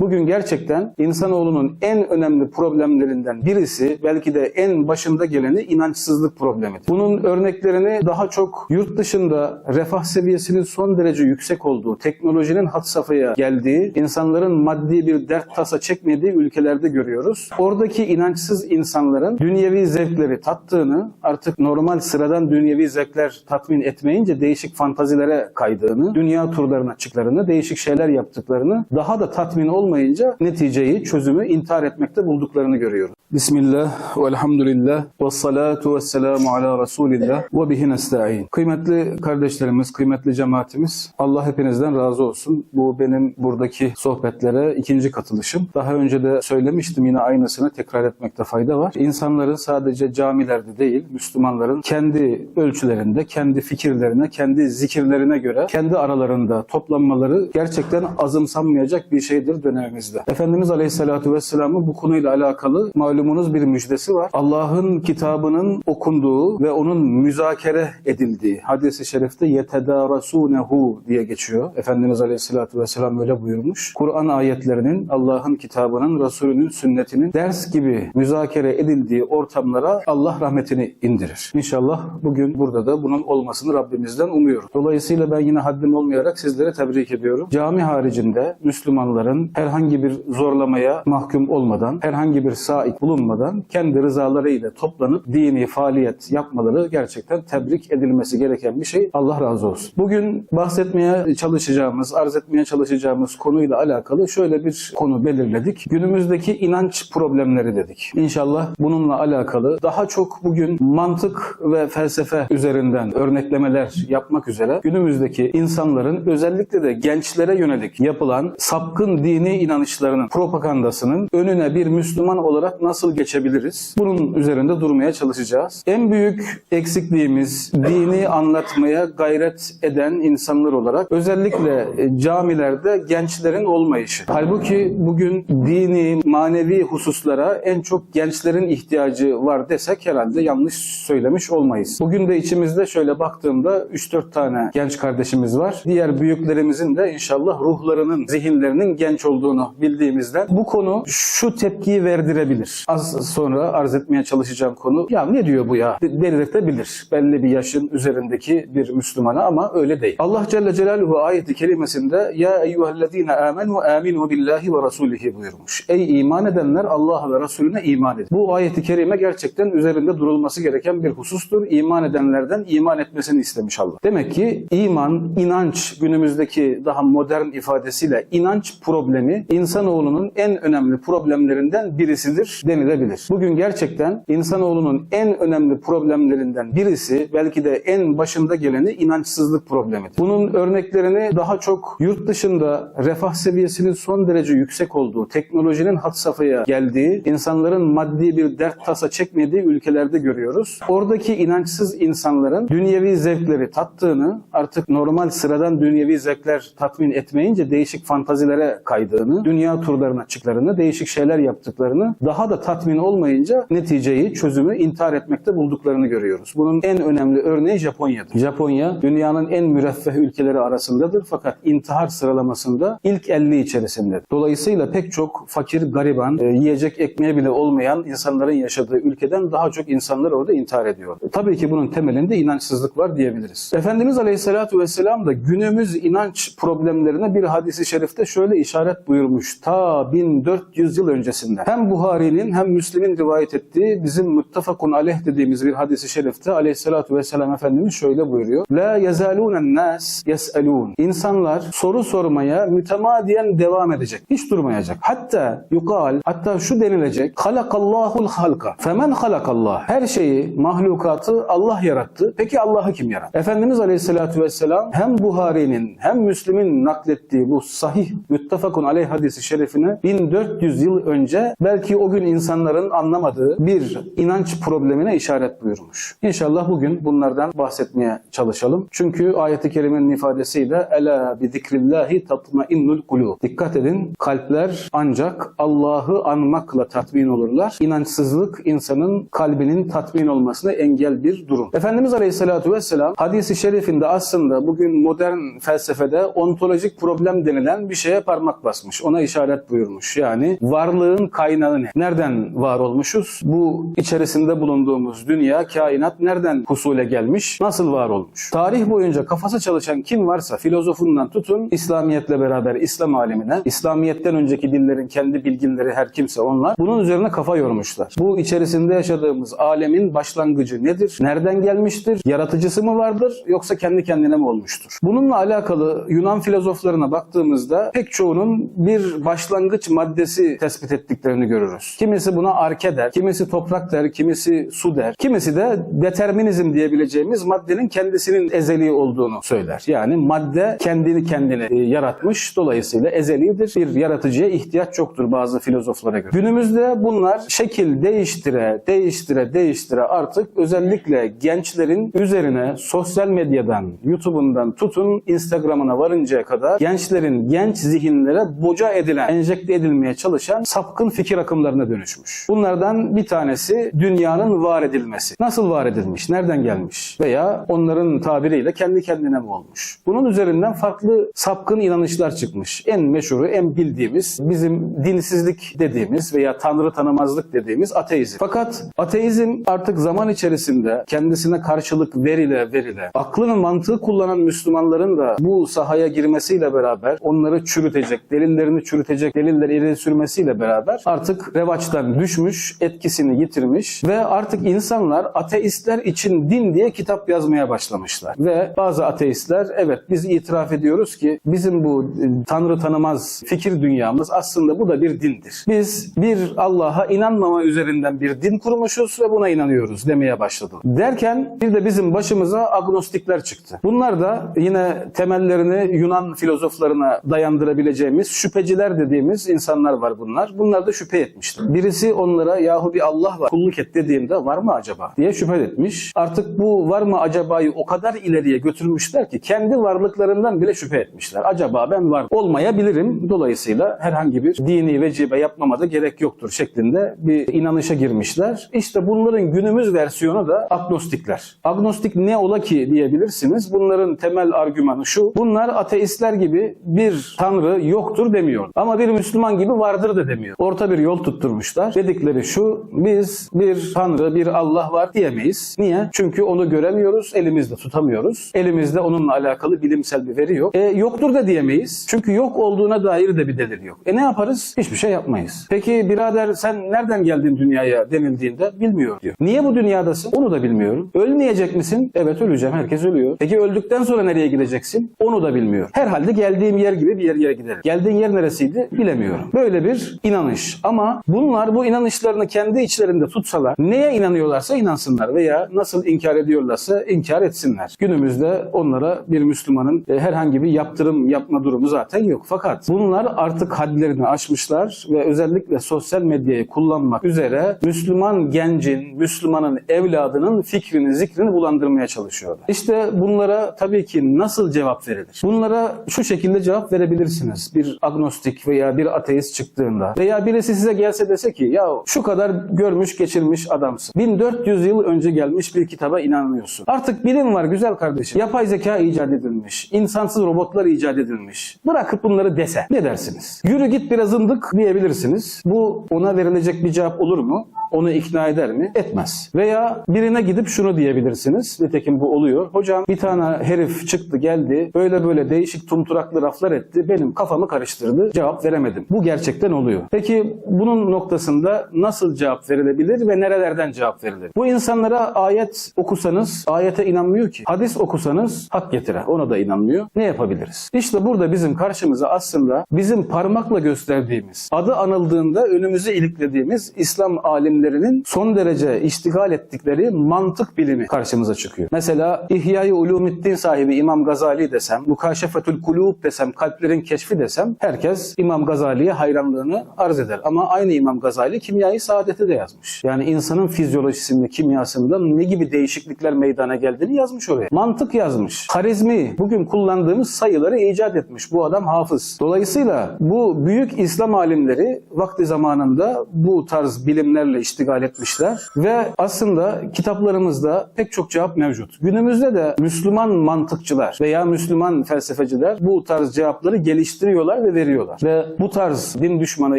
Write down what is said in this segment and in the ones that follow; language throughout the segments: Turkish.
Bugün gerçekten insanoğlunun en önemli problemlerinden birisi belki de en başında geleni inançsızlık problemidir. Bunun örneklerini daha çok yurt dışında refah seviyesinin son derece yüksek olduğu, teknolojinin had safhaya geldiği, insanların maddi bir dert tasa çekmediği ülkelerde görüyoruz. Oradaki inançsız insanların dünyevi zevkleri tattığını, artık normal sıradan dünyevi zevkler tatmin etmeyince değişik fantazilere kaydığını, dünya turlarına çıktıklarını, değişik şeyler yaptıklarını, daha da tatmin olmayınca neticeyi, çözümü intihar etmekte bulduklarını görüyoruz. Bismillah, velhamdülillah, ve salatu ve selamu ala Resulillah ve bihi nesta'in. Kıymetli kardeşlerimiz, kıymetli cemaatimiz, Allah hepinizden razı olsun. Bu benim buradaki sohbetlere ikinci katılışım. Daha önce de söylemiştim yine aynısını tekrar etmekte fayda var. İnsanların sadece camilerde değil, Müslümanların kendi ölçülerinde, kendi fikirlerine, kendi zikirlerine göre, kendi aralarında toplanmaları gerçekten azımsanmayacak bir şeydir dönemimizde. Efendimiz Aleyhisselatü Vesselam'ın bu konuyla alakalı malumunuz bir müjdesi var. Allah'ın kitabının okunduğu ve onun müzakere edildiği hadisi şerifte yetedarasunehu diye geçiyor. Efendimiz Aleyhisselatü Vesselam öyle buyurmuş. Kur'an ayetlerinin, Allah'ın kitabının, Resulünün sünnetinin ders gibi müzakere edildiği ortamlara Allah rahmetini indirir. İnşallah bugün burada da bunun olmasını Rabbimizden umuyoruz. Dolayısıyla ben yine haddim olmayarak sizlere tebrik ediyorum. Cami haricinde Müslümanların herhangi bir zorlamaya mahkum olmadan, herhangi bir saik bulunmadan kendi rızalarıyla toplanıp dini faaliyet yapmaları gerçekten tebrik edilmesi gereken bir şey. Allah razı olsun. Bugün bahsetmeye çalışacağımız, arz etmeye çalışacağımız konuyla alakalı şöyle bir konu belirledik. Günümüzdeki inanç problemleri dedik. İnşallah bununla alakalı daha çok bugün mantık ve felsefe üzerinden örneklemeler yapmak üzere günümüzdeki insanların özellikle de gençlere yönelik yapılan sapkın dini inanışlarının propagandasının önüne bir Müslüman olarak nasıl geçebiliriz? Bunun üzerinde durmaya çalışacağız. En büyük eksikliğimiz dini anlatmaya gayret eden insanlar olarak özellikle e, camilerde gençlerin olmayışı. Halbuki bugün dini, manevi hususlara en çok gençlerin ihtiyacı var desek herhalde yanlış söylemiş olmayız. Bugün de içimizde şöyle baktığımda 3-4 tane genç kardeşimiz var. Diğer büyüklerimizin de inşallah ruhlarının, zihinlerinin genç olduğunu bildiğimizden bu konu şu tepkiyi verdirebilir. Az sonra arz etmeye çalışacağım konu ya ne diyor bu ya de- dedirtebilir. Belli bir yaşın üzerindeki bir Müslümana ama öyle değil. Allah Celle Celaluhu ayeti kerimesinde ya eyyühellezine amenu aminu billahi ve rasulihi buyurmuş. Ey iman edenler Allah'a ve Resulüne iman edin. Bu ayeti kerime gerçekten üzerinde durulması gereken bir husustur. İman edenlerden iman etmesini istemiş Allah. Demek ki iman, inanç günümüzdeki daha modern ifadesiyle inanç problemi insanoğlunun en önemli problemlerinden birisidir denilebilir. Bugün gerçekten insanoğlunun en önemli problemlerinden birisi belki de en başında geleni inançsızlık problemidir. Bunun örneklerini daha çok yurt dışında refah seviyesinin son derece yüksek olduğu, teknolojinin had safhaya geldiği, insanların maddi bir dert tasa çekmediği ülkelerde görüyoruz. Oradaki inançsız insanların dünyevi zevkleri tattığını, artık normal sıradan dünyevi zevkler tatmin etmeyince değişik fantazilere kaydığını, dünya turlarına çıktıklarını, değişik şeyler yaptıklarını, daha da tatmin olmayınca neticeyi, çözümü intihar etmekte bulduklarını görüyoruz. Bunun en önemli örneği Japonya'dır. Japonya dünyanın en müreffeh ülkeleri arasındadır fakat intihar sıralamasında ilk 50 içerisinde. Dolayısıyla pek çok fakir, gariban, e, yiyecek ekmeği bile olmayan insanların yaşadığı ülkeden daha çok insanlar orada intihar ediyor. E, Tabii ki bunun temelinde inançsızlık var diyebiliriz. Efendimiz Aleyhisselatü Vesselam da günümüz inanç problemlerine bir hadisi şerifte şöyle işaret buyurmuş. Ta 1400 yıl öncesinde. Hem Buhari'nin hem Müslim'in rivayet ettiği bizim muttafakun aleyh dediğimiz bir hadisi şerifte Aleyhisselatü Vesselam Efendimiz şöyle buyuruyor. La yezalûnen nas yes'elûn. İnsanlar soru sormaya mütemadiyen devam edecek. Hiç durmayacak. Hatta yukal, hatta şu denilecek. Halakallahul halka. Femen halakallah. Her şeyi, mahlukatı Allah yarattı. Peki Allah'ı kim yarattı? Efendimiz Aleyhisselatü Vesselam hem Buhari'nin hem Müslim'in naklettiği bu sahih müttefakun aleyh hadisi şerifini 1400 yıl önce belki o gün insanların anlamadığı bir inanç problemine işaret buyurmuş. İnşallah bugün bunlardan bahsetmeye çalışalım. Çünkü ayet-i kerimenin ifadesiyle ela bi zikrillahi tatmainnul kulub. Dikkat edin kalpler ancak Allah'ı anmakla tatmin olurlar. İnançsızlık insanın kalbinin tatmin olmasına engel bir durum. Efendimiz Aleyhisselatü Vesselam hadisi şerifinde aslında bugün modern felsefede ontolojik problem denilen bir şeye parmak basmış. Basmış. Ona işaret buyurmuş. Yani varlığın kaynağı ne? Nereden var olmuşuz? Bu içerisinde bulunduğumuz dünya, kainat nereden husule gelmiş? Nasıl var olmuş? Tarih boyunca kafası çalışan kim varsa filozofundan tutun İslamiyetle beraber İslam alemine, İslamiyetten önceki dillerin kendi bilginleri her kimse onlar bunun üzerine kafa yormuşlar. Bu içerisinde yaşadığımız alemin başlangıcı nedir? Nereden gelmiştir? Yaratıcısı mı vardır yoksa kendi kendine mi olmuştur? Bununla alakalı Yunan filozoflarına baktığımızda pek çoğunun bir başlangıç maddesi tespit ettiklerini görürüz. Kimisi buna arke der, kimisi toprak der, kimisi su der, kimisi de determinizm diyebileceğimiz maddenin kendisinin ezeli olduğunu söyler. Yani madde kendini kendini e, yaratmış, dolayısıyla ezelidir. Bir yaratıcıya ihtiyaç yoktur bazı filozoflara göre. Günümüzde bunlar şekil değiştire, değiştire, değiştire artık özellikle gençlerin üzerine sosyal medyadan, YouTube'undan tutun Instagram'ına varıncaya kadar gençlerin genç zihinlere boca edilen, enjekte edilmeye çalışan sapkın fikir akımlarına dönüşmüş. Bunlardan bir tanesi dünyanın var edilmesi. Nasıl var edilmiş? Nereden gelmiş? Veya onların tabiriyle kendi kendine mi olmuş? Bunun üzerinden farklı sapkın inanışlar çıkmış. En meşhuru, en bildiğimiz bizim dinsizlik dediğimiz veya tanrı tanımazlık dediğimiz ateizm. Fakat ateizm artık zaman içerisinde kendisine karşılık verile verile aklının mantığı kullanan Müslümanların da bu sahaya girmesiyle beraber onları çürütecek, delillerini çürütecek, delilleri ileri sürmesiyle beraber artık revaçtan düşmüş, etkisini yitirmiş ve artık insanlar ateistler için din diye kitap yazmaya başlamışlar. Ve bazı ateistler evet biz itiraf ediyoruz ki bizim bu e, tanrı tanımaz fikir dünyamız aslında bu da bir dindir. Biz bir Allah'a inanmama üzerinden bir din kurmuşuz ve buna inanıyoruz demeye başladı. Derken bir de bizim başımıza agnostikler çıktı. Bunlar da yine temellerini Yunan filozoflarına dayandırabileceğimiz şüpheciler dediğimiz insanlar var bunlar. Bunlar da şüphe etmişler. Birisi onlara yahu bir Allah var kulluk et dediğinde var mı acaba diye şüphe etmiş. Artık bu var mı acabayı o kadar ileriye götürmüşler ki kendi varlıklarından bile şüphe etmişler. Acaba ben var olmayabilirim. Dolayısıyla herhangi bir dini vecibe yapmama da gerek yoktur şeklinde bir inanışa girmişler. İşte bunların günümüz versiyonu da agnostikler. Agnostik ne ola ki diyebilirsiniz. Bunların temel argümanı şu. Bunlar ateistler gibi bir tanrı yoktur demiyor. Ama bir Müslüman gibi vardır da demiyor. Orta bir yol tutturmuşlar. Dedikleri şu. Biz bir tanrı, bir Allah var diyemeyiz. Niye? Çünkü onu göremiyoruz, elimizde tutamıyoruz. Elimizde onunla alakalı bilimsel bir veri yok. E, yoktur da diyemeyiz. Çünkü yok olduğuna dair de bir delil yok. E ne yaparız? Hiçbir şey yapmayız. Peki birader sen nereden geldin dünyaya denildiğinde bilmiyor diyor. Niye bu dünyadasın? Onu da bilmiyorum. Ölmeyecek misin? Evet öleceğim. Herkes ölüyor. Peki öldükten sonra nereye gideceksin? Onu da bilmiyor. Herhalde geldiğim yer gibi bir yer yere giderim. Geldiğin yer neresiydi? Bilemiyorum. Böyle bir inanış. Ama bunlar bu inanışlarını kendi içlerinde tutsalar neye inanıyorlarsa inansınlar veya nasıl inkar ediyorlarsa inkar etsinler. Günümüzde onlara bir Müslümanın e, herhangi bir yaptırım yapma durumu zaten yok. Fakat bunlar artık hadlerini aşmışlar ve özellikle sosyal medyayı kullanmak üzere Müslüman gencin, Müslümanın evladının fikrini, zikrini bulandırmaya çalışıyorlar. İşte bunlara tabii ki nasıl cevap verilir? Bunlara şu şekilde cevap verebilirsiniz. Bir agnostik veya bir ateist çıktığında veya birisi size gelse dese ki ya şu kadar görmüş geçirmiş adamsın. 1400 yıl önce gelmiş bir kitaba inanmıyorsun. Artık bilim var güzel kardeşim. Yapay zeka icat edilmiş. insansız robotlar icat edilmiş. Bırakıp bunları dese ne dersiniz? Yürü git biraz ındık diyebilirsiniz. Bu ona verilecek bir cevap olur mu? Onu ikna eder mi? Etmez. Veya birine gidip şunu diyebilirsiniz. Nitekim bu oluyor. Hocam bir tane herif çıktı geldi. Böyle böyle değişik tumturaklı raflar etti. Benim kafamı karıştırdı. Cevap veremedim. Bu gerçekten oluyor. Peki bunun noktasında nasıl cevap verilebilir ve nerelerden cevap verilir? Bu insanlara ayet okusanız ayete inanmıyor ki. Hadis okusanız hak getire. Ona da inanmıyor. Ne yapabiliriz? İşte burada bizim karşımıza aslında bizim parmakla gösterdiğimiz, adı anıldığında önümüze iliklediğimiz İslam alimlerinin son derece iştigal ettikleri mantık bilimi karşımıza çıkıyor. Mesela İhya-i Ulumiddin sahibi İmam Gazali desem, Mukaşefetül Kulub desem, kalplerin keşfi desem herkes İmam Gazali'ye hayranlığını arz eder. Ama aynı İmam Gazali kimyayı saadeti de yazmış. Yani insanın fizyolojisinde, kimyasında ne gibi değişiklikler meydana geldiğini yazmış oraya. Mantık yazmış. Karizmi, bugün kullandığımız sayıları icat etmiş. Bu adam hafız. Dolayısıyla bu büyük İslam alimleri vakti zamanında bu tarz bilimlerle iştigal etmişler ve aslında kitaplarımızda pek çok cevap mevcut. Günümüzde de Müslüman mantıkçılar veya Müslüman felsefeciler bu tarz cevapları geliştiriyorlar ve veriyorlar. Ve bu tarz din düşmanı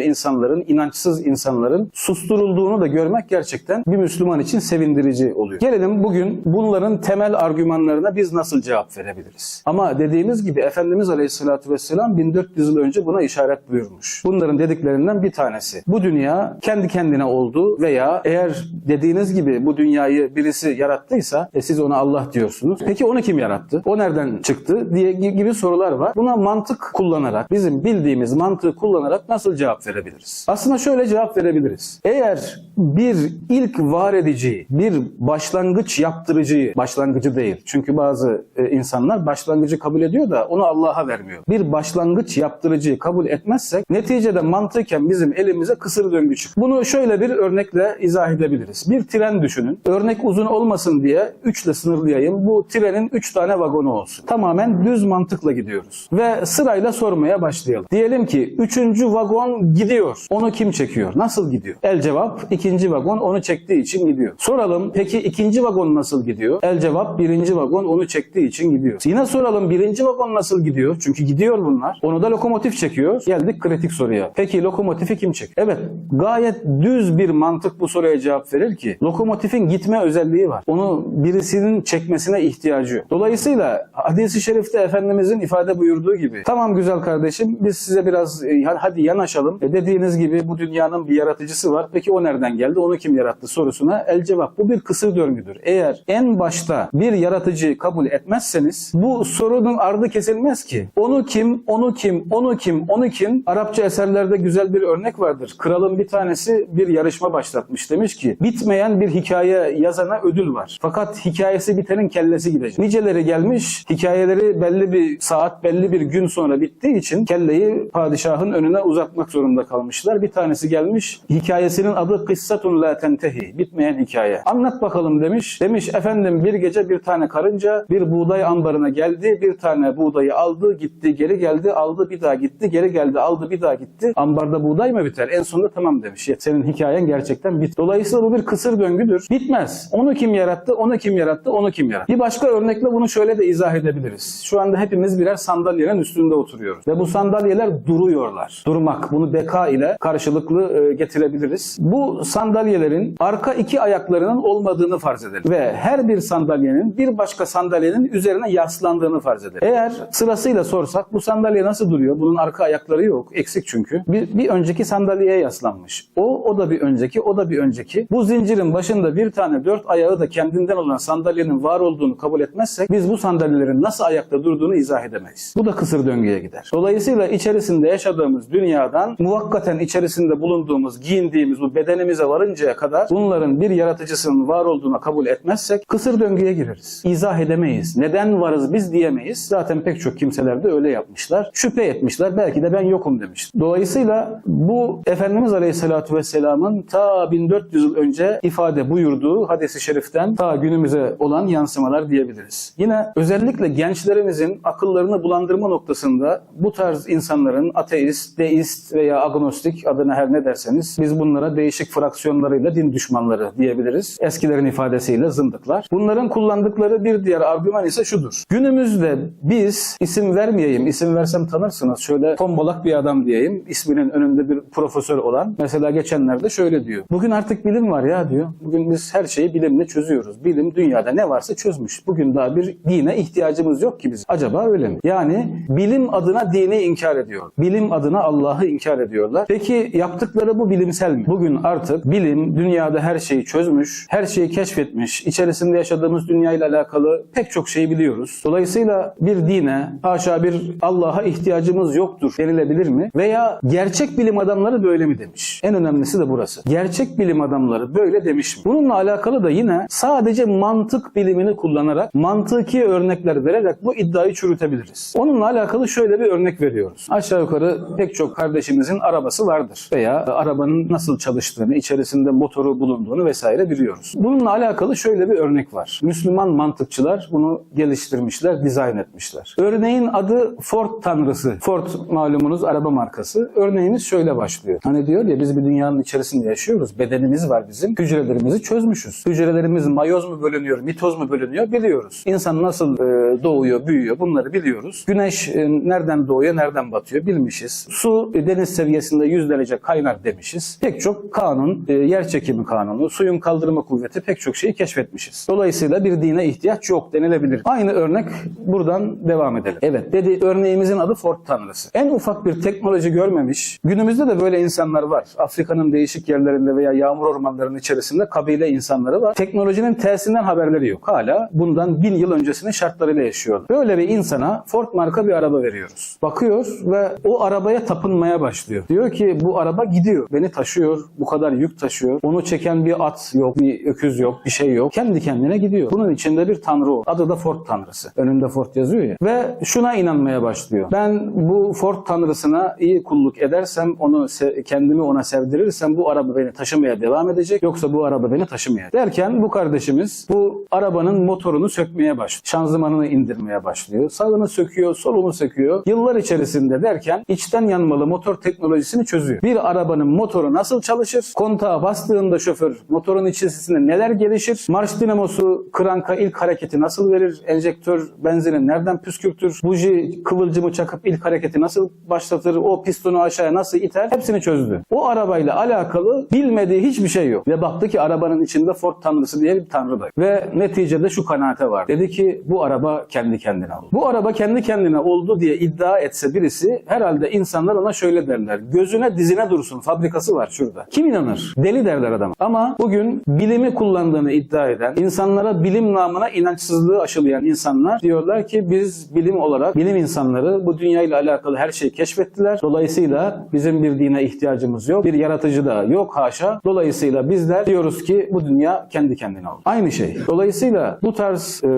insanların, inançsız insanların susturulduğunu da görmek gerçekten bir Müslüman için sevindirici oluyor. Gelelim bugün bunların temel argümanlarına biz nasıl cevap verebiliriz? Ama dediğimiz gibi Efendimiz Aleyhisselatü Vesselam 1400 yıl önce buna işaret buyurmuş. Bunların dediklerinden bir tanesi. Bu dünya kendi kendine oldu veya eğer dediğiniz gibi bu dünyayı birisi yarattıysa e siz ona Allah diyorsunuz. Peki onu kim yarattı? O nereden çıktı? diye gibi sorular var. Buna mantık kullanarak, bizim bildiğimiz mantığı kullanarak nasıl cevap verebiliriz? Aslında şöyle cevap verebiliriz. Eğer bir ilk var edici, bir başlangıç yaptırıcıyı, başlangıcı değil. Çünkü bazı e, insanlar başlangıcı kabul ediyor da onu Allah'a vermiyor. Bir başlangıç yaptırıcıyı kabul etmezsek neticede mantıken bizim elimize kısır döngü çık. Bunu şöyle bir örnekle izah edebiliriz. Bir tren düşünün. Örnek uzun olmasın diye 3 ile sınırlayayım. Bu trenin 3 tane vagonu olsun. Tamamen düz mantıkla gidiyoruz. Ve sırayla sormaya başlayalım. Diyelim ki 3. vagon gidiyor. Onu kim çekiyor? Nasıl gidiyor? El cevap ikinci vagon onu çektiği için gidiyor. Soralım peki ikinci vagon nasıl gidiyor? El cevap birinci vagon onu çektiği için gidiyor. Yine soralım birinci vagon nasıl gidiyor? Çünkü gidiyor bunlar. Onu da lokomotif çekiyor. Geldik kritik soruya. Peki lokomotifi kim çek? Evet gayet düz bir mantık bu soruya cevap verir ki lokomotifin gitme özelliği var. Onu birisinin çekmesine ihtiyacı yok. Dolayısıyla hadisi şerifte Efendimizin ifade buyurduğu gibi tamam güzel kardeşim biz size biraz e, hadi yanaşalım. E, dediğiniz gibi bu dünyanın bir yaratıcısı var. Peki o nereden geldi? Onu kim yarattı sorusuna el cevap. Bu bir kısır döngüdür. Eğer en başta bir yaratıcıyı kabul etmezseniz bu sorunun ardı kesilmez ki. Onu kim, onu kim, onu kim, onu kim? Arapça eserlerde güzel bir örnek vardır. Kralın bir tanesi bir yarışma başlatmış. Demiş ki bitmeyen bir hikaye yazana ödül var. Fakat hikayesi bitenin kellesi gidecek. Niceleri gelmiş hikayeleri belli bir saat belli bir gün sonra bittiği için kelleyi padişahın önüne uzatmak zorunda kalmışlar. Bir tanesi gelmiş hikayesinin adı Kıssatun la tentehi. Bitmeyen hikaye. Anlat bakalım demiş. Demiş efendim bir gece bir tane karınca bir buğday ambarına geldi. Bir tane buğdayı aldı gitti geri geldi aldı bir daha gitti geri geldi aldı bir daha gitti. Ambarda buğday mı biter? En sonunda tamam demiş. Senin hikayen gerçekten bit. Dolayısıyla bu bir kısır döngüdür. Bitmez. Onu kim yarattı? Onu kim yarattı? Onu kim yarattı? Bir başka örnekle bunu şöyle de izah edebiliriz. Şu anda hepimiz birer sandalyenin üstünde oturuyoruz. Ve bu sandalyeler duruyorlar. Durmak. Bunu beka ile karşılıklı e, getirebiliriz. Bu sandalyelerin arka iki ayaklarının olmadığını farz edelim. Ve her bir sandalyenin bir başka sandalyenin üzerine yaslandığını farz edelim. Eğer sırasıyla sorsak bu sandalye nasıl duruyor? Bunun arka ayakları yok. Eksik çünkü. Bir, bir önceki sandalyeye yaslanmış. O, o da bir önceki, o da bir önceki. Bu zincirin başında bir tane dört ayağı da kendinden olan sandalyenin var olduğunu kabul etmezsek biz bu sandalyelerin nasıl ayakta durduğunu izah edemeyiz. Bu da kısır döngüye gider. Dolayısıyla içerisinde yaşadığımız dünyadan muvakkaten içerisinde bulunduğumuz, giyindiğimiz bu bedenimize varıncaya kadar bunların bir yaratıcısının var olduğuna kabul etmezsek kısır döngüye gireriz. İzah edemeyiz. Neden varız biz diyemeyiz. Zaten pek çok kimseler de öyle yapmışlar. Şüphe etmişler. Belki de ben yokum demiş. Dolayısıyla bu Efendimiz Aleyhisselatü Vesselam'ın ta 1400 yıl önce ifade buyurduğu hadisi şeriften ta günümüze olan yansımalar diyebiliriz. Yine özellikle gençlerimizin akıllarını bulandırma noktasında bu tarz insanların ateist, deist veya agnostik adına her ne derseniz biz bunlara değişik fraksiyonlarıyla din düşmanları diyebiliriz. Eskilerin ifadesiyle zındıklar. Bunların kullandıkları bir diğer argüman ise şudur. Günümüzde biz isim vermeyeyim, isim versem tanırsınız. Şöyle tombalak bir adam diyeyim. isminin önünde bir profesör olan. Mesela geçenlerde şöyle diyor. Bugün artık bilim var ya diyor. Bugün biz her şeyi bilimle çözüyoruz. Bilim dünyada ne varsa çözmüş. Bugün daha bir dine ihtiyacımız yok ki biz. Acaba öyle mi? Yani bilim adına dini inkar ediyor. Bilim adına Allah'ı inkar ediyorlar. Peki yaptıkları bu bilimsel mi? Bugün artık bilim dünyada her şeyi çözmüş, her şeyi keşfetmiş, içerisinde yaşadığımız dünyayla alakalı pek çok şeyi biliyoruz. Dolayısıyla bir dine, haşa bir Allah'a ihtiyacımız yoktur denilebilir mi? Veya gerçek bilim adamları böyle mi demiş? En önemlisi de burası. Gerçek bilim adamları böyle demiş mi? Bununla alakalı da yine sadece mantık bilimini kullanarak, mantıki örnekler vererek bu iddiayı çürütebiliriz. Onunla alakalı şöyle bir örnek veriyoruz. Aşağı yukarı pek çok kardeşimizin arabası vardır. Veya arabanın nasıl çalıştığını, içerisinde motoru bulunduğunu vesaire biliyoruz. Bununla alakalı şöyle bir örnek var. Müslüman mantıkçılar bunu geliştirmişler, dizayn etmişler. Örneğin adı Ford tanrısı. Ford malumunuz araba markası. Örneğimiz şöyle başlıyor. Hani diyor ya biz bir dünyanın içerisinde yaşıyoruz yaşıyoruz. Bedenimiz var bizim. Hücrelerimizi çözmüşüz. Hücrelerimiz mayoz mu bölünüyor, mitoz mu bölünüyor biliyoruz. İnsan nasıl e, doğuyor, büyüyor bunları biliyoruz. Güneş e, nereden doğuyor, nereden batıyor bilmişiz. Su e, deniz seviyesinde 100 derece kaynar demişiz. Pek çok kanun, yer çekimi kanunu, suyun kaldırma kuvveti pek çok şeyi keşfetmişiz. Dolayısıyla bir dine ihtiyaç yok denilebilir. Aynı örnek buradan devam edelim. Evet dedi örneğimizin adı Ford tanrısı. En ufak bir teknoloji görmemiş. Günümüzde de böyle insanlar var. Afrika'nın değişik yerlerinde veya yağmur ormanlarının içerisinde kabile insanları var. Teknolojinin tersinden haberleri yok. Hala bundan bin yıl öncesinin şartlarıyla yaşıyor. Böyle bir insana Ford marka bir araba veriyoruz. Bakıyor ve o arabaya tapınmaya başlıyor. Diyor ki bu araba gidiyor. Beni taşıyor. Bu kadar yük taşıyor. Onu çeken bir at yok, bir öküz yok, bir şey yok. Kendi kendine gidiyor. Bunun içinde bir tanrı o. Adı da Ford tanrısı. Önünde Ford yazıyor ya. Ve şuna inanmaya başlıyor. Ben bu Ford tanrısına iyi kulluk edersem, onu kendimi ona sevdirirsem bu araba beni taşımaya devam edecek. Yoksa bu araba beni taşımayacak. Derken bu kardeşimiz bu arabanın motorunu sökmeye başlıyor. Şanzımanını indirmeye başlıyor. Sağını söküyor, solunu söküyor. Yıllar içerisinde derken içten yanmalı motor teknolojisini çözüyor. Bir arabanın motoru nasıl çalışır? Kontağa bastığında şoför motorun içerisinde neler gelişir? Marş dinamosu kranka ilk hareketi nasıl verir? Enjektör benzini nereden püskürtür? Buji kıvılcımı çakıp ilk hareketi nasıl başlatır? O pistonu aşağıya nasıl iter? Hepsini çözdü. O arabayla alakalı bilmediği hiçbir şey yok. Ve baktı ki arabanın içinde Ford tanrısı diye bir tanrı var. Ve neticede şu kanaate var. Dedi ki bu araba kendi kendine oldu. Bu araba kendi kendine oldu diye iddia etse birisi herhalde insanlar ona şöyle derler. Gözüne dizine dursun fabrikası var şurada. Kim inanır? Deli derler adam. Ama bugün bilimi kullandığını iddia eden, insanlara bilim namına inançsızlığı aşılayan insanlar diyorlar ki biz bilim olarak bilim insanları bu dünyayla alakalı her şeyi keşfettiler. Dolayısıyla bizim bir dine ihtiyacımız yok. Bir yaratıcı da yok haşa. Dolayısıyla bizler diyoruz ki bu dünya kendi kendine oldu. Aynı şey. Dolayısıyla bu tarz e,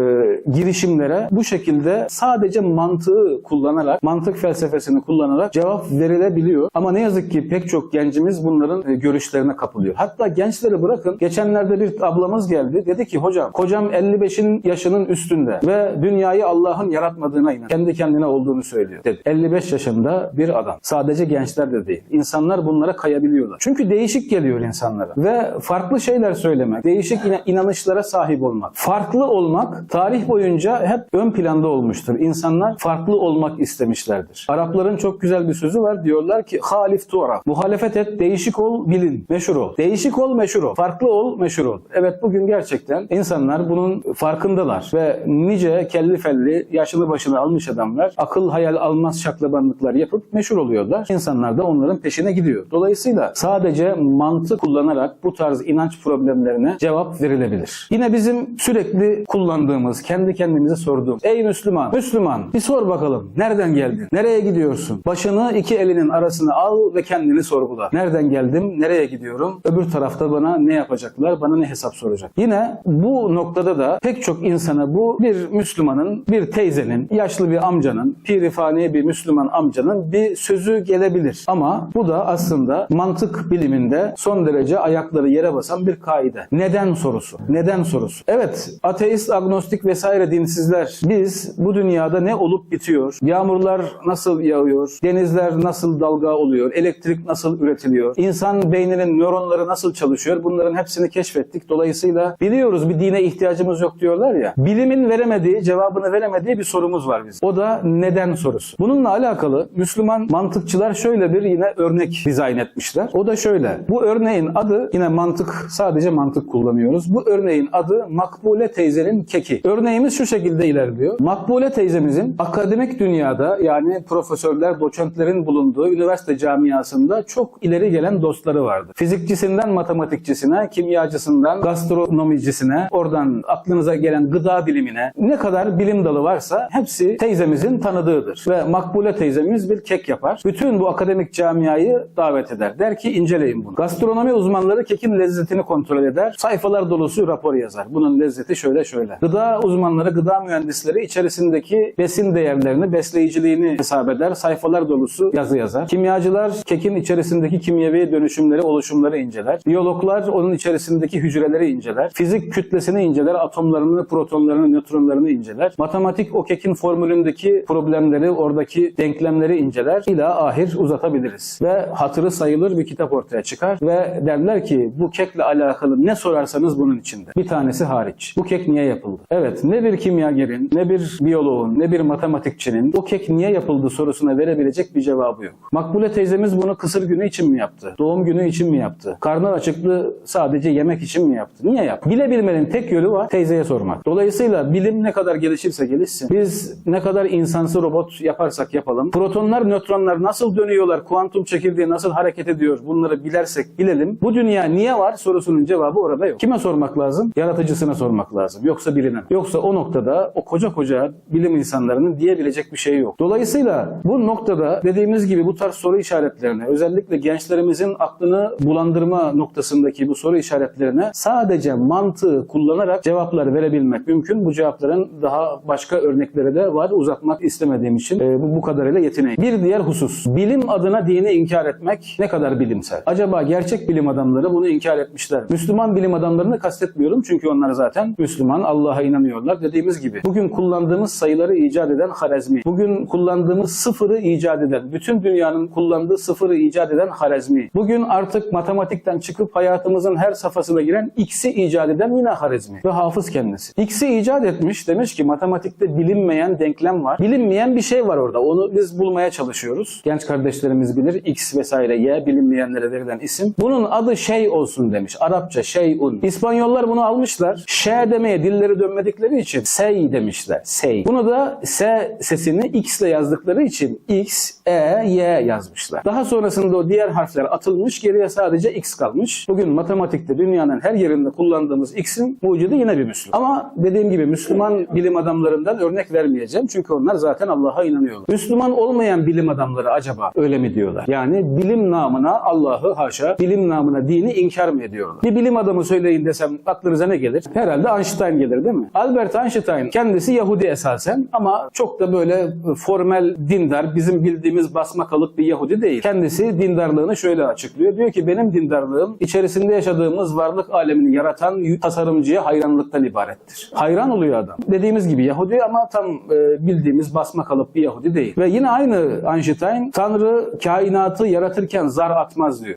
girişimlere bu şekilde sadece mantığı kullanarak, mantık felsefesini kullanarak cevap verilebiliyor. Ama ne yazık ki pek çok gencimiz bunların e, görüşlerine kapılıyor. Hatta gençleri bırakın. Geçenlerde bir ablamız geldi. Dedi ki hocam, kocam 55'in yaşının üstünde ve dünyayı Allah'ın yaratmadığına inan. Kendi kendine olduğunu söylüyor. Dedi. 55 yaşında bir adam. Sadece gençler de değil. İnsanlar bunlara kayabiliyorlar. Çünkü değişik geliyor insanlara. Ve farklı şeyler söylemek, değişik ina- inanışlara sahip olmak, farklı olmak tarih boyunca hep ön planda olmuştur. İnsanlar farklı olmak istemişlerdir. Arapların çok güzel bir sözü var. Diyorlar ki halif tuara. Muhalefet et, değişik ol, bilin, meşhur ol. Değişik ol, meşhur ol. Farklı ol, meşhur ol. Evet bugün gerçekten insanlar bunun farkındalar ve nice kelli felli, yaşını başını almış adamlar akıl hayal almaz şaklabanlıklar yapıp meşhur oluyorlar. İnsanlar da onların peşine gidiyor. Dolayısıyla sadece mantık kullanarak bu tarz inanç problemlerine cevap verilebilir. Yine bizim sürekli kullandığımız, kendi kendimize sorduğumuz Ey Müslüman, Müslüman bir sor bakalım. Nereden geldin? Nereye gidiyorsun? Başını iki elinin arasına al ve kendini sorgula. Nereden geldim? Nereye gidiyorum? Öbür tarafta bana ne yapacaklar? Bana ne hesap soracak? Yine bu noktada da pek çok insana bu bir Müslümanın, bir teyzenin, yaşlı bir amcanın, pirifani bir Müslüman amcanın bir sözü gelebilir. Ama bu da aslında mantık biliminde son derece ayakları yere basan bir kaide. Neden sorusu. Neden sorusu. Evet, ateist, agnostik vesaire dinsizler biz bu dünyada ne olup bitiyor? Yağmurlar nasıl yağıyor? Denizler nasıl dalga oluyor? Elektrik nasıl üretiliyor? İnsan beyninin nöronları nasıl çalışıyor? Bunların hepsini keşfettik. Dolayısıyla biliyoruz bir dine ihtiyacımız yok diyorlar ya. Bilimin veremediği, cevabını veremediği bir sorumuz var bizim. O da neden sorusu. Bununla alakalı Müslüman mantıkçılar şöyle bir yine örnek dizayn etmişler. O da şöyle. Bu örneğin adı yine mantık, sadece mantık kullanıyoruz. Bu örneğin adı Makbule teyzenin keki. Örneğimiz şu şekilde ilerliyor. Makbule teyzemizin akademik dünyada yani profesörler, doçentlerin bulunduğu üniversite camiasında çok ileri gelen dostları vardı. Fizikçisinden matematikçisine, kimyacısından gastronomicisine, oradan aklınıza gelen gıda bilimine ne kadar bilim dalı varsa hepsi teyzemizin tanıdığıdır. Ve Makbule teyzemiz bir kek yapar. Bütün bu akademik camiayı davet eder. Der ki inceleyin bunu. Gastronomi uzmanları kekin lezzetini kontrol eder. Sayfalar dolusu rapor yazar. Bunun lezzeti şöyle şöyle. Gıda uzmanları, gıda mühendisleri içerisindeki besin değerlerini, besleyiciliğini hesap eder. Sayfalar dolusu yazı yazar. Kimyacılar kekin içerisindeki kimyevi dönüşümleri, oluşumları inceler. Biyologlar onun içerisindeki hücreleri inceler. Fizik kütlesini inceler. Atomlarını, protonlarını, nötronlarını inceler. Matematik o kekin formülündeki problemleri, oradaki denklemleri inceler. İla ahir uzatabiliriz. Ve hatırı sayılır bir kitap ortaya çıkar ve derler ki bu kekle alakalı ne sorarsanız bunun içinde. Bir tanesi hariç. Bu kek niye yapıldı? Evet ne bir kimyagerin, ne bir biyoloğun, ne bir matematikçinin bu kek niye yapıldı sorusuna verebilecek bir cevabı yok. Makbule teyzemiz bunu kısır günü için mi yaptı? Doğum günü için mi yaptı? Karnı açıklı sadece yemek için mi yaptı? Niye yaptı? Bilebilmenin tek yolu var teyzeye sormak. Dolayısıyla bilim ne kadar gelişirse gelişsin, biz ne kadar insansı robot yaparsak yapalım, protonlar, nötronlar nasıl dönüyorlar, kuantum çekirdeği nasıl hareket ediyor bunları bilersek bilelim. Bu dünya niye var sorusunun cevabı orada yok. Kime sormak lazım? Yaratıcısına sormak lazım. Yoksa birine. Yoksa o noktada o koca koca bilim insanlarının diyebilecek bir şey yok. Dolayısıyla bu noktada dediğimiz gibi bu tarz soru işaretlerine özellikle gençlerimizin aklını bulandırma noktasındaki bu soru işaretlerine sadece mantığı kullanarak cevaplar verebilmek mümkün. Bu cevapların daha başka örnekleri de var. Uzatmak istemediğim için e, bu, bu kadarıyla yetineyim. Bir diğer husus. Bilim adına dini inkar etmek ne kadar bilimsel? Acaba gerçek bilim adamları bunu inkar etmişler. Müslüman bilim adamlarını kastetmiyorum çünkü onlar zaten Müslüman, Allah'a inanıyorlar. Dediğimiz gibi bugün kullandığımız sayıları icat eden Harezmi, bugün kullandığımız sıfırı icat eden, bütün dünyanın kullandığı sıfırı icat eden Harezmi, bugün artık matematikten çıkıp hayatımızın her safhasına giren X'i icat eden yine Harezmi ve hafız kendisi. X'i icat etmiş, demiş ki matematikte bilinmeyen denklem var. Bilinmeyen bir şey var orada. Onu biz bulmaya çalışıyoruz. Genç kardeşlerimiz bilir. X vesaire Y bilinmeyenlere verilen isim. Bunun adı şey olsun demiş. Arapça şeyun. İspanyollar bunu almışlar. Ş demeye dilleri dönmedikleri için sey demişler. Sey. Bunu da S sesini X ile yazdıkları için X, E, Y yazmışlar. Daha sonrasında o diğer harfler atılmış. Geriye sadece X kalmış. Bugün matematikte dünyanın her yerinde kullandığımız X'in mucidi yine bir Müslüman. Ama dediğim gibi Müslüman bilim adamlarından örnek vermeyeceğim. Çünkü onlar zaten Allah'a inanıyorlar. Müslüman olmayan bilim adamları acaba öyle mi diyorlar? Yani bilim namına Allah'ı haşa, bilim namına dini inkar mı ediyorlar? Bir bilim adamı söyleyin desem aklınıza ne gelir? Herhalde Einstein gelir değil mi? Albert Einstein kendisi Yahudi esasen ama çok da böyle formel dindar, bizim bildiğimiz basmakalık bir Yahudi değil. Kendisi dindarlığını şöyle açıklıyor. Diyor ki benim dindarlığım içerisinde yaşadığımız varlık alemini yaratan tasarımcıya hayranlıktan ibarettir. Hayran oluyor adam. Dediğimiz gibi Yahudi ama tam e, bildiğimiz basmakalık bir Yahudi değil. Ve yine aynı Einstein Tanrı kainatı yaratırken zar atmaz diyor.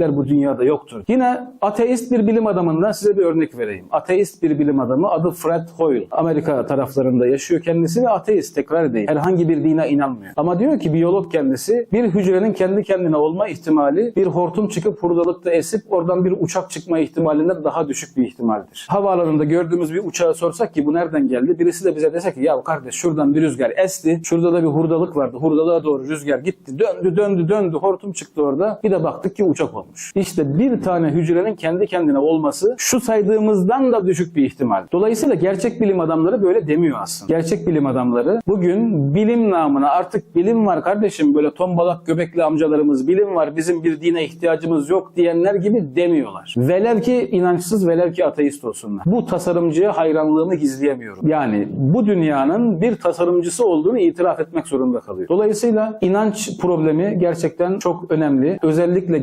Rastgelelikler bu dünyada yoktur. Yine ateist bir bilim adamından size bir örnek vereyim. Ateist bir bilim adamı adı Fred Hoyle. Amerika taraflarında yaşıyor kendisi ve ateist tekrar edeyim. Herhangi bir dine inanmıyor. Ama diyor ki biyolog kendisi bir hücrenin kendi kendine olma ihtimali bir hortum çıkıp hurdalıkta esip oradan bir uçak çıkma ihtimalinden daha düşük bir ihtimaldir. Havaalanında gördüğümüz bir uçağı sorsak ki bu nereden geldi? Birisi de bize dese ki ya kardeş şuradan bir rüzgar esti. Şurada da bir hurdalık vardı. Hurdalığa doğru rüzgar gitti. Döndü döndü döndü. Hortum çıktı orada. Bir de baktık ki uçak olmuş. İşte bir tane hücrenin kendi kendine olması şu saydığımızdan da düşük bir ihtimal. Dolayısıyla gerçek bilim adamları böyle demiyor aslında. Gerçek bilim adamları bugün bilim namına artık bilim var kardeşim böyle tombalak göbekli amcalarımız bilim var bizim bir dine ihtiyacımız yok diyenler gibi demiyorlar. Velev ki inançsız velev ki ateist olsunlar. Bu tasarımcıya hayranlığımı gizleyemiyorum. Yani bu dünyanın bir tasarımcısı olduğunu itiraf etmek zorunda kalıyor. Dolayısıyla inanç problemi gerçekten çok önemli. Özellikle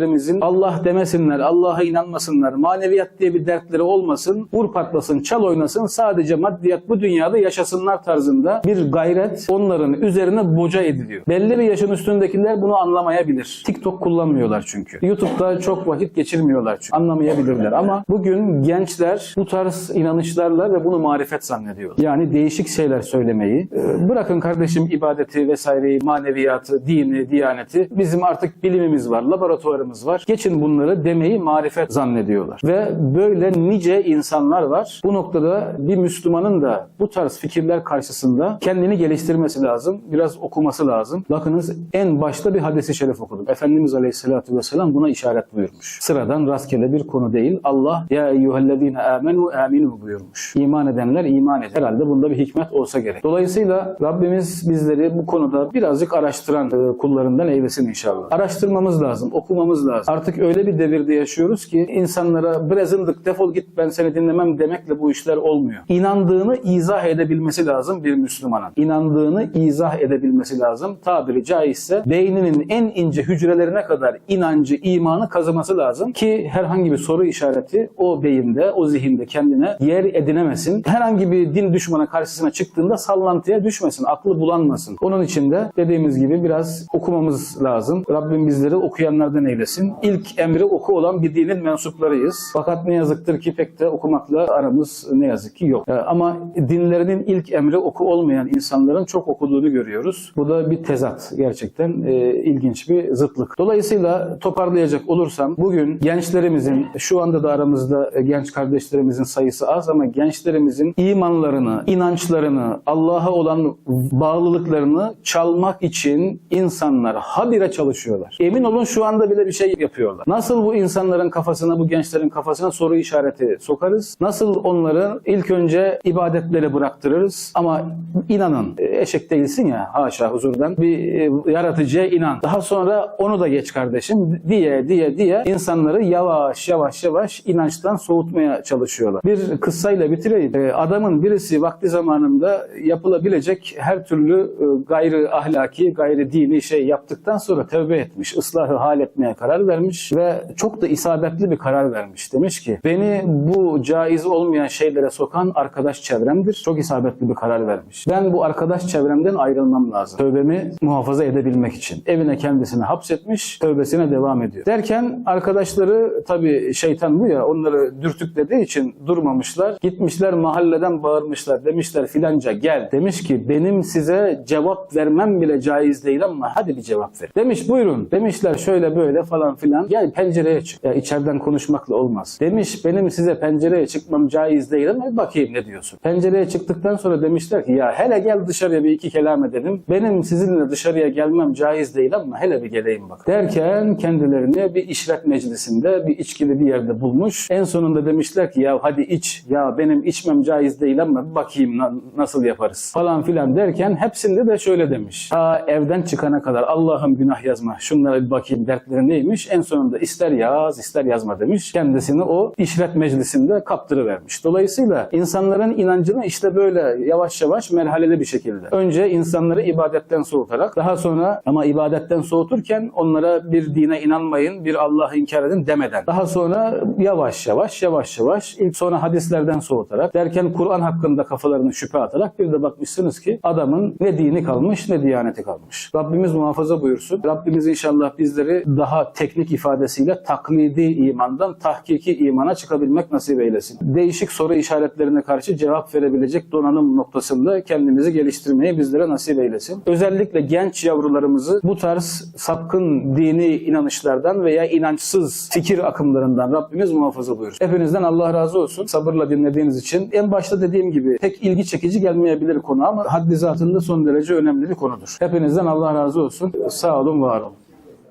gençlerimizin Allah demesinler, Allah'a inanmasınlar, maneviyat diye bir dertleri olmasın, vur patlasın, çal oynasın, sadece maddiyat bu dünyada yaşasınlar tarzında bir gayret onların üzerine boca ediliyor. Belli bir yaşın üstündekiler bunu anlamayabilir. TikTok kullanmıyorlar çünkü. YouTube'da çok vakit geçirmiyorlar çünkü. Anlamayabilirler ama bugün gençler bu tarz inanışlarla ve bunu marifet zannediyorlar. Yani değişik şeyler söylemeyi. e, Bırakın kardeşim ibadeti vesaireyi, maneviyatı, dini, diyaneti. Bizim artık bilimimiz var, laboratuvarımız var. Geçin bunları demeyi marifet zannediyorlar. Ve böyle nice insanlar var. Bu noktada bir Müslümanın da bu tarz fikirler karşısında kendini geliştirmesi lazım. Biraz okuması lazım. Bakınız en başta bir hadisi şerif okudum. Efendimiz Aleyhisselatü Vesselam buna işaret buyurmuş. Sıradan rastgele bir konu değil. Allah ya eyyühellezine amenu aminu buyurmuş. İman edenler iman eder. Herhalde bunda bir hikmet olsa gerek. Dolayısıyla Rabbimiz bizleri bu konuda birazcık araştıran e, kullarından eylesin inşallah. Araştırmamız lazım, okumamız lazım. Artık öyle bir devirde yaşıyoruz ki insanlara brezındık defol git ben seni dinlemem demekle bu işler olmuyor. İnandığını izah edebilmesi lazım bir Müslümanın. İnandığını izah edebilmesi lazım. Tabiri caizse beyninin en ince hücrelerine kadar inancı, imanı kazıması lazım ki herhangi bir soru işareti o beyinde, o zihinde kendine yer edinemesin. Herhangi bir din düşmanı karşısına çıktığında sallantıya düşmesin, aklı bulanmasın. Onun için de dediğimiz gibi biraz okumamız lazım. Rabbim bizleri okuyanlardan eylesin. Eylesin. İlk emri oku olan bir dinin mensuplarıyız. Fakat ne yazıktır ki pek de okumakla aramız ne yazık ki yok. Ee, Ama dinlerinin ilk emri oku olmayan insanların çok okuduğunu görüyoruz. Bu da bir tezat gerçekten e, ilginç bir zıtlık. Dolayısıyla toparlayacak olursam bugün gençlerimizin şu anda da aramızda e, genç kardeşlerimizin sayısı az ama gençlerimizin imanlarını, inançlarını, Allah'a olan bağlılıklarını çalmak için insanlar habire çalışıyorlar. Emin olun şu anda bile bir şey yapıyorlar. Nasıl bu insanların kafasına, bu gençlerin kafasına soru işareti sokarız? Nasıl onları ilk önce ibadetleri bıraktırırız? Ama inanın e, eşek değilsin ya haşa huzurdan bir e, yaratıcıya inan. Daha sonra onu da geç kardeşim diye diye diye insanları yavaş yavaş yavaş inançtan soğutmaya çalışıyorlar. Bir kıssayla bitireyim. E, Adamın birisi vakti zamanında yapılabilecek her türlü gayri ahlaki, gayri dini şey yaptıktan sonra tövbe etmiş, ıslahı hal etmeye karar vermiş ve çok da isabetli bir karar vermiş. Demiş ki beni bu caiz olmayan şeylere sokan arkadaş çevremdir. Çok isabetli bir karar vermiş. Ben bu arkadaş çevremden ayrılmam lazım. Tövbemi muhafaza edebilmek için. Evine kendisini hapsetmiş, tövbesine devam ediyor. Derken arkadaşları tabii şeytan bu ya onları dürtüklediği için durmamışlar. Gitmişler mahalleden bağırmışlar. Demişler filanca gel. Demiş ki benim size cevap vermem bile caiz değil ama hadi bir cevap ver. Demiş buyurun. Demişler şöyle böyle falan filan. Gel pencereye çık. Ya içeriden konuşmakla olmaz. Demiş benim size pencereye çıkmam caiz değil ama bakayım ne diyorsun. Pencereye çıktıktan sonra demişler ki ya hele gel dışarıya bir iki kelam edelim. Benim sizinle dışarıya gelmem caiz değil ama hele bir geleyim bak. Derken kendilerini bir işret meclisinde bir içkili bir yerde bulmuş. En sonunda demişler ki ya hadi iç. Ya benim içmem caiz değil ama bakayım na- nasıl yaparız falan filan derken hepsinde de şöyle demiş. Ta evden çıkana kadar Allah'ım günah yazma. Şunlara bir bakayım dertleri neymiş. En sonunda ister yaz ister yazma demiş. Kendisini o işret meclisinde kaptırıvermiş. Dolayısıyla insanların inancını işte böyle yavaş yavaş merhaleli bir şekilde. Önce insanları ibadetten soğutarak daha sonra ama ibadetten soğuturken onlara bir dine inanmayın, bir Allah'ı inkar edin demeden. Daha sonra yavaş yavaş yavaş yavaş ilk sonra hadislerden soğutarak derken Kur'an hakkında kafalarını şüphe atarak bir de bakmışsınız ki adamın ne dini kalmış ne diyaneti kalmış. Rabbimiz muhafaza buyursun. Rabbimiz inşallah bizleri daha teknik ifadesiyle taklidi imandan tahkiki imana çıkabilmek nasip eylesin. Değişik soru işaretlerine karşı cevap verebilecek donanım noktasında kendimizi geliştirmeyi bizlere nasip eylesin. Özellikle genç yavrularımızı bu tarz sapkın dini inanışlardan veya inançsız fikir akımlarından Rabbimiz muhafaza buyursun. Hepinizden Allah razı olsun. Sabırla dinlediğiniz için. En başta dediğim gibi pek ilgi çekici gelmeyebilir konu ama haddi zatında son derece önemli bir konudur. Hepinizden Allah razı olsun. Sağ olun, var olun.